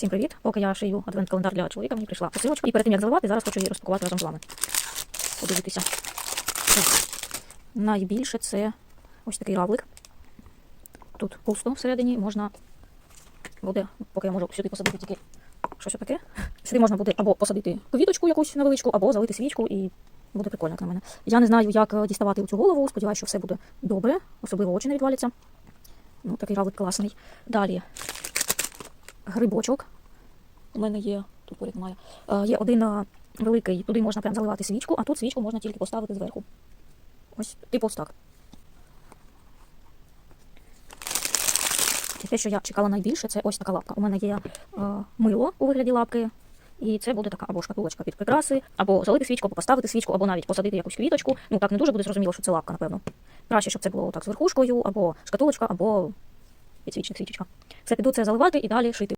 Всім привіт! Поки я шию адвент-календар для чоловіка, мені прийшла посилочка. І перед тим як заливати, зараз хочу її розпакувати разом з вами. Подивитися. Так. Найбільше це ось такий равлик. Тут пусто всередині, можна буде, поки я можу сюди посадити тільки щось отаке. Сюди можна буде або посадити квіточку якусь невеличку, або залити свічку і буде прикольно, як на мене. Я не знаю, як е, діставати цю голову. Сподіваюся, що все буде добре, особливо очі не відваляться. Ну, такий равлик класний. Далі грибочок. У мене є, тут поряд немає. Е, є один е, великий, туди можна прям заливати свічку, а тут свічку можна тільки поставити зверху. Ось, типу ось так. Те, що я чекала найбільше, це ось така лапка. У мене є е, мило у вигляді лапки. І це буде така або шкатулочка під прикраси, або залити свічку, або поставити свічку, або навіть посадити якусь квіточку. Ну так не дуже буде зрозуміло, що це лапка, напевно. Краще, щоб це було так з верхушкою, або шкатулочка, або підсвічник, свічечка. Все піду це заливати і далі шити.